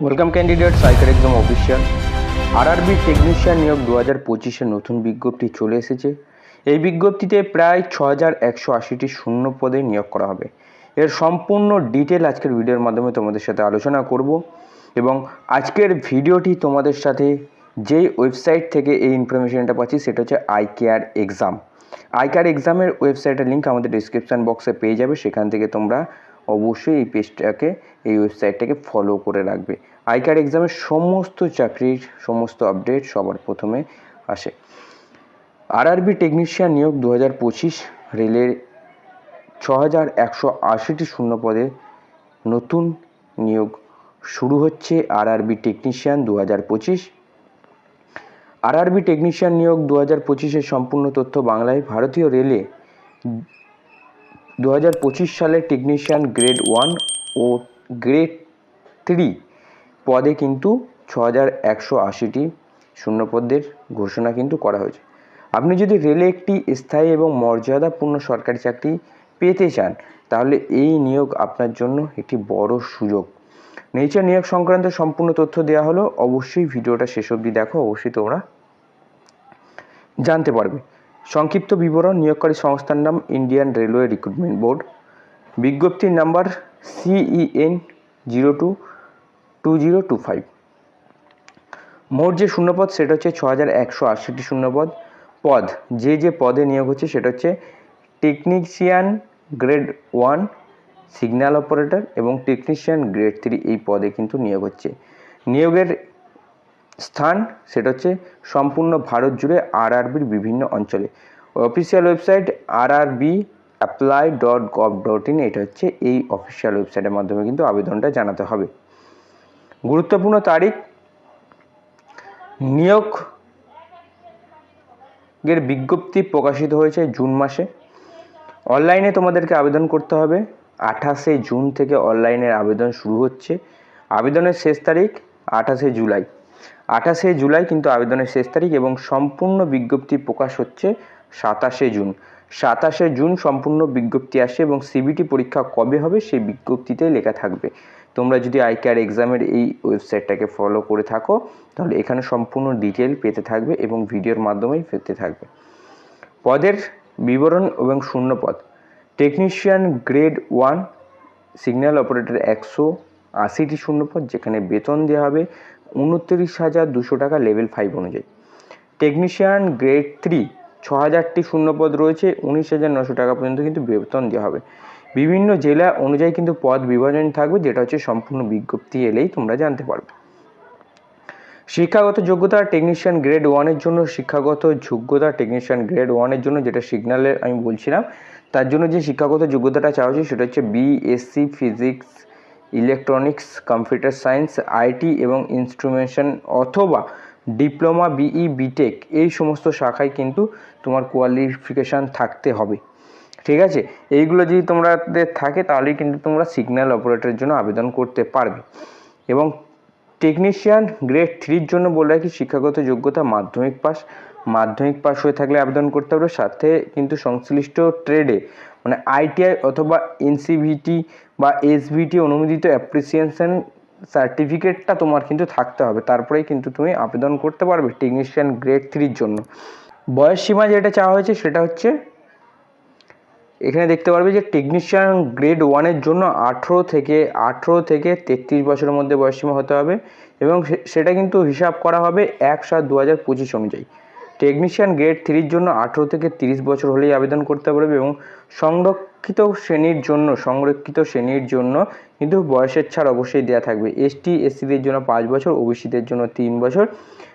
Welcome candidate cycle exam official RRB technician নিয়োগ দু হাজার পঁচিশে নতুন বিজ্ঞপ্তি চলে এসেছে। এই বিজ্ঞপ্তিতে প্রায় ছ হাজার একশো আশিটি শূন্য পদে নিয়োগ করা হবে। এর সম্পূর্ণ ডিটেল আজকের ভিডিওর মাধ্যমে তোমাদের সাথে আলোচনা করব এবং আজকের ভিডিওটি তোমাদের সাথে যেই ওয়েবসাইট থেকে এই ইনফরমেশনটা পাচ্ছি, সেটা হচ্ছে ICAR exam. ICAR এক্সামের ওয়েবসাইটের লিঙ্ক আমাদের ডিসক্রিপশান বক্সে পেয়ে যাবে। সেখান থেকে তোমরা অবশ্যই এই পেজটাকে, এই ওয়েবসাইটটাকে ফলো করে রাখবে। আই কার্ড এক্সামের সমস্ত চাকরির সমস্ত আপডেট সবার প্রথমে আসে। আরআরবি টেকনিশিয়ান নিয়োগ দু হাজার পঁচিশ, রেলের ছ হাজার একশো আশিটি শূন্য পদে নতুন নিয়োগ শুরু হচ্ছে আরআরবি টেকনিশিয়ান দু হাজার পঁচিশ। আরআরবি টেকনিশিয়ান নিয়োগ দু হাজার পঁচিশের সম্পূর্ণ তথ্য বাংলায় ভারতীয় রেলে দু হাজার পঁচিশ সালে টেকনিশিয়ান গ্রেড ওয়ান ও গ্রেড থ্রি পদে কিন্তু ছ হাজার একশো আশিটি শূন্যপদের ঘোষণা কিন্তু করা হয়েছে। আপনি যদি রেলে একটি স্থায়ী এবং মর্যাদাপূর্ণ সরকারি চাকরি পেতে চান, তাহলে এই নিয়োগ আপনার জন্য একটি বড় সুযোগ। নেচার নিয়োগ সংক্রান্ত সম্পূর্ণ তথ্য দেওয়া হলো, অবশ্যই ভিডিওটা শেষ অবধি দেখো, অবশ্যই তোমরা জানতে পারবে। সংক্ষিপ্ত বিবরণ, নিয়োগকারী সংস্থার নাম ইন্ডিয়ান রেলওয়ে রিক্রুটমেন্ট বোর্ড। বিজ্ঞপ্তির number CEN zero two two zero two five মোট যে শূন্যপদ, সেটা হচ্ছে ছ হাজার একশো আশিটি শূন্যপদ। পদ, যে যে পদে নিয়োগ হচ্ছে, সেটা হচ্ছে technician grade one signal operator এবং টেকনিশিয়ান গ্রেড থ্রি এই পদে কিন্তু নিয়োগ হচ্ছে। নিয়োগের স্থান, সেটা হচ্ছে সম্পূর্ণ ভারত জুড়ে আরআরবির বিভিন্ন অঞ্চলে। Official website RRB apply dot gov dot in এটা হচ্ছে এই অফিসিয়াল ওয়েবসাইটের মাধ্যমে কিন্তু আবেদনটা জানাতে হবে। গুরুত্বপূর্ণ তারিখ, নিয়োগ এর বিজ্ঞপ্তি প্রকাশিত হয়েছে জুন মাসে। অনলাইনে তোমাদেরকে আবেদন করতে হবে। আঠাশে জুন থেকে অনলাইনের আবেদন শুরু হচ্ছে। আবেদনের শেষ তারিখ আঠাশে জুলাই। আঠাশে জুলাই কিন্তু আবেদনের শেষ তারিখ এবং সম্পূর্ণ বিজ্ঞপ্তি প্রকাশ হচ্ছে সাতাশে জুন। সাতাশে জুন সম্পূর্ণ বিজ্ঞপ্তি আসে এবং সিবিটি পরীক্ষা কবে হবে সেই বিজ্ঞপ্তিতে লেখা থাকবে। তোমরা যদি আই কেয়ার এক্সামের এই ওয়েবসাইটটাকে ফলো করে থাকো, তাহলে এখানে সম্পূর্ণ ডিটেল পেতে থাকবে এবং ভিডিওর মাধ্যমেই পেতে থাকবে। পদের বিবরণ এবং শূন্য পদ technician grade one, signal operator একশো আশিটি শূন্যপদ, যেখানে বেতন দেওয়া হবে। উনত্রিশ হাজার দুশো টাকা লেভেল ফাইভ অনুযায়ী। টেকনিশিয়ান গ্রেড থ্রি ছ হাজারটি শূন্যপদ রয়েছে, উনিশ হাজার নশো টাকা পর্যন্ত কিন্তু বেতন দেওয়া হবে। বিভিন্ন জেলা অনুযায়ী কিন্তু পদ বিভাজন থাকবে, যেটা হচ্ছে সম্পূর্ণ বিজ্ঞপ্তি এলেই তোমরা জানতে পারবে। শিক্ষাগত যোগ্যতা টেকনিশিয়ান গ্রেড ওয়ানের জন্য শিক্ষাগত যোগ্যতা টেকনিশিয়ান গ্রেড ওয়ানের জন্য যেটা সিগন্যালে আমি বলছিলাম, তার জন্য যে শিক্ষাগত যোগ্যতাটা চাওয়া হচ্ছে সেটা হচ্ছে BSc physics electronics, computer science, IT এবং ইনস্ট্রুমেশন অথবা ডিপ্লোমা, বিই, বিটেক এই সমস্ত শাখায় কিন্তু তোমার কোয়ালিফিকেশান থাকতে হবে। ঠিক আছে? এইগুলো যদি তোমাদের থাকে তাহলেই কিন্তু তোমরা সিগন্যাল অপারেটরের জন্য আবেদন করতে পারবে। এবং টেকনিশিয়ান গ্রেড থ্রির জন্য বলে রাখি, শিক্ষাগত যোগ্যতা মাধ্যমিক পাস মাধ্যমিক পাস হয়ে থাকলে আবেদন করতে হবে। সাথে কিন্তু সংশ্লিষ্ট ট্রেডে মানে আইটিআই অথবা এনসিভিটি বা এসভিটি অনুমোদিত অ্যাপ্রিসিয়েশন সার্টিফিকেটটা তোমার কিন্তু থাকতে হবে। তারপরেই কিন্তু তুমি আবেদন করতে পারবে টেকনিশিয়ান গ্রেড থ্রির জন্য। বয়স সীমা যেটা চাওয়া হয়েছে সেটা হচ্ছে, এখানে দেখতে পারবে যে টেকনিশিয়ান গ্রেড ওয়ানের জন্য আঠেরো থেকে আঠেরো থেকে তেত্রিশ বছরের মধ্যে বয়সসীমা হতে হবে এবং সেটা কিন্তু হিসাব করা হবে এক সাত দু হাজার পঁচিশ অনুযায়ী। টেকনিশিয়ান গ্রেড থ্রির জন্য আঠেরো থেকে তিরিশ বছর হলেই আবেদন করতে পারবে এবং সংরক্ষিত শ্রেণির জন্য, সংরক্ষিত শ্রেণির জন্য কিন্তু বয়সের ছাড় অবশ্যই দেওয়া থাকবে। এসটি এসসিদের জন্য পাঁচ বছর ওবিসিদের জন্য তিন বছর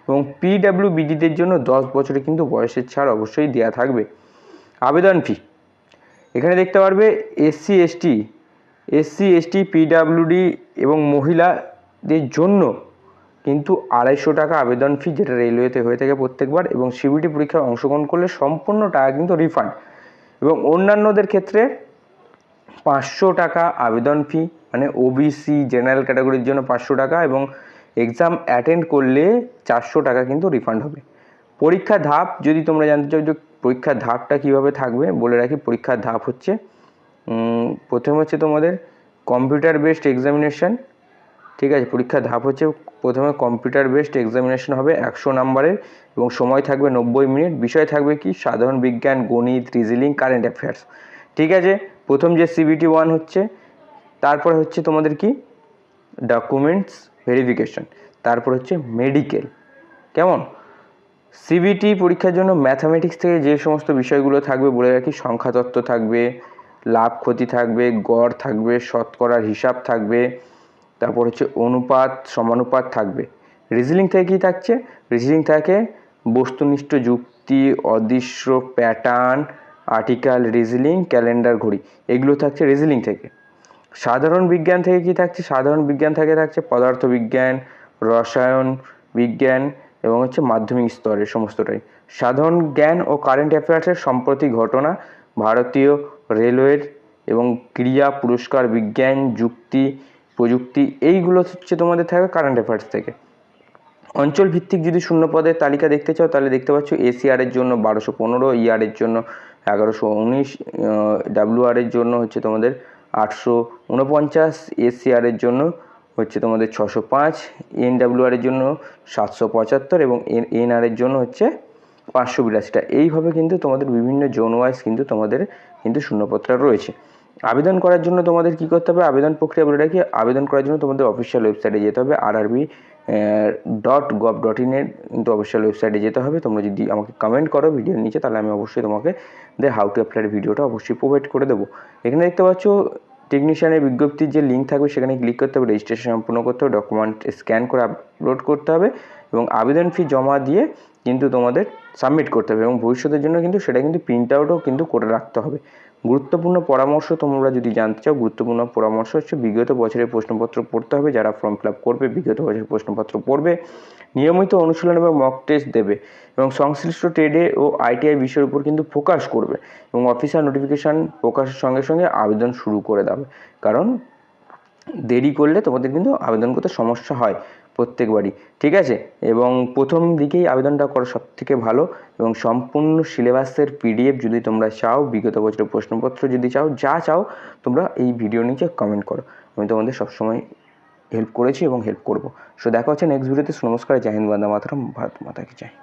এবং পিডাব্লিউ বিডিদের জন্য দশ বছরে কিন্তু বয়সের ছাড় অবশ্যই দেওয়া থাকবে। আবেদন ফি এখানে দেখতে পারবে SC ST SC ST PWD এবং মহিলাদের জন্য কিন্তু আড়াইশো টাকা আবেদন ফি যেটা রেলওয়েতে হয়ে থাকে প্রত্যেকবার এবং সিবিটি পরীক্ষায় অংশগ্রহণ করলে সম্পূর্ণ টাকা কিন্তু রিফান্ড এবং অন্যান্যদের ক্ষেত্রে পাঁচশো টাকা আবেদন ফি মানে ওবিসি জেনারেল ক্যাটাগরির জন্য পাঁচশো টাকা এবং এক্সাম অ্যাটেন্ড করলে চারশো টাকা কিন্তু রিফান্ড হবে। পরীক্ষা ধাপ, যদি তোমরা জানতে চাও যে পরীক্ষার ধাপটা কীভাবে থাকবে, বলে রাখি পরীক্ষার ধাপ হচ্ছে প্রথম হচ্ছে তোমাদের কম্পিউটার বেসড এক্সামিনেশন ঠিক আছে, পরীক্ষার ধাপ হচ্ছে প্রথমে কম্পিউটার বেসড এক্সামিনেশন হবে একশো নাম্বারের এবং সময় থাকবে নব্বই মিনিট। বিষয় থাকবে কি? সাধারণ বিজ্ঞান, গণিত রিজনিং কারেন্ট অ্যাফেয়ার্স ঠিক আছে, প্রথম যে সিবিটি ওয়ান হচ্ছে, তারপরে হচ্ছে তোমাদের কি? ডকুমেন্টস ভেরিফিকেশন তারপর হচ্ছে মেডিকেল কেমন? সিবিটি পরীক্ষার জন্য ম্যাথামেটিক্স থেকে যে সমস্ত বিষয়গুলো থাকবে, বলে রাখি, সংখ্যাতত্ত্ব থাকবে, লাভ ক্ষতি থাকবে, গড় থাকবে, শতকরার হিসাব থাকবে তারপর হচ্ছে অনুপাত সমানুপাত থাকবে। রিজনিং থেকে কী থাকছে? রিজনিং থাকে বস্তুনিষ্ঠ যুক্তি, অদৃশ্য প্যাটার্ন আর্টিকেল রিজনিং ক্যালেন্ডার ঘড়ি। এগুলো থাকছে রিজনিং থেকে। সাধারণ বিজ্ঞান থেকে কি থাকছে? সাধারণ বিজ্ঞান থেকে থাকছে পদার্থবিজ্ঞান, রসায়ন বিজ্ঞান এবং হচ্ছে মাধ্যমিক স্তরের সমস্তটাই। সাধারণ জ্ঞান ও কারেন্ট অ্যাফেয়ার্সের সম্প্রতি ঘটনা, ভারতীয় রেলওয়ের এবং ক্রিয়া পুরস্কার বিজ্ঞান, যুক্তি প্রযুক্তি, এইগুলো হচ্ছে তোমাদের থাকবে কারেন্ট অ্যাফেয়ার্স থেকে। অঞ্চল ভিত্তিক যদি শূন্য পদের তালিকা দেখতে চাও, তাহলে দেখতে পাচ্ছ এসিআরের জন্য বারোশো পনেরো ইআরের জন্য এগারোশো উনিশ ডাব্লিউআরের জন্য হচ্ছে তোমাদের আটশো উনপঞ্চাশ এসিআরের জন্য হচ্ছে তোমাদের ছশো পাঁচ এন এনডাব্লিউআরের জন্য সাতশো পঁচাত্তর এবং এন এনআরের জন্য হচ্ছে পাঁচশো বিরাশিটা। এইভাবে কিন্তু তোমাদের বিভিন্ন জোন ওয়াইজ কিন্তু তোমাদের কিন্তু শূন্যপত্র রয়েছে। আবেদন করার জন্য তোমাদের কী করতে হবে? আবেদন প্রক্রিয়া বলে রাখি। আবেদন করার জন্য তোমাদের অফিসিয়াল ওয়েবসাইটে যেতে হবে। আর আরবি ডট গভ ডট ইনের কিন্তু অফিসিয়াল ওয়েবসাইটে যেতে হবে। তোমরা যদি আমাকে কমেন্ট করো ভিডিওর নিচে, তাহলে আমি অবশ্যই তোমাকে দে হাউ টু অ্যাপ্লাই ভিডিওটা অবশ্যই প্রোভাইড করে দেবো। এখানে দেখতে পাচ্ছ টেকনিশিয়ানের বিজ্ঞপ্তির যে লিঙ্ক থাকবে, সেখানে ক্লিক করতে হবে রেজিস্ট্রেশন সম্পূর্ণ করতে হবে ডকুমেন্ট স্ক্যান করে আপলোড করতে হবে। এবং আবেদন ফি জমা দিয়ে কিন্তু তোমাদের সাবমিট করতে হবে এবং ভবিষ্যতের জন্য কিন্তু সেটা কিন্তু প্রিন্ট আউটও কিন্তু করে রাখতে হবে। গুরুত্বপূর্ণ পরামর্শ তোমরা যদি জানতে চাও, গুরুত্বপূর্ণ পরামর্শ হচ্ছে বিগত বছরের প্রশ্নপত্র পড়তে হবে, যারা ফর্ম ফিল করবে, বিগত বছরের প্রশ্নপত্র পড়বে, নিয়মিত অনুশীলন এবং মক টেস্ট দেবে এবং সংশ্লিষ্ট ট্রেডে ও আইটিআই বিষয়ের উপর কিন্তু ফোকাস করবে এবং অফিসার নোটিফিকেশান প্রকাশের সঙ্গে সঙ্গে আবেদন শুরু করে দেবে। কারণ দেরি করলে তোমাদের কিন্তু আবেদন করতে সমস্যা হয়। প্রত্যেকবারই ঠিক আছে? এবং প্রথম দিকেই আবেদনটা করা সবথেকে ভালো এবং সম্পূর্ণ সিলেবাসের পিডিএফ যদি তোমরা চাও, বিগত বছরের প্রশ্নপত্র যদি চাও, যা চাও, তোমরা এই ভিডিও নিচে কমেন্ট করো। আমি তোমাদের সবসময় হেল্প করেছি এবং হেল্প করব। সো দেখা হচ্ছে নেক্সট ভিডিওতে নমস্কার জাহিন্দ বান্দা মাতরম, ভারত মাতাকে চাই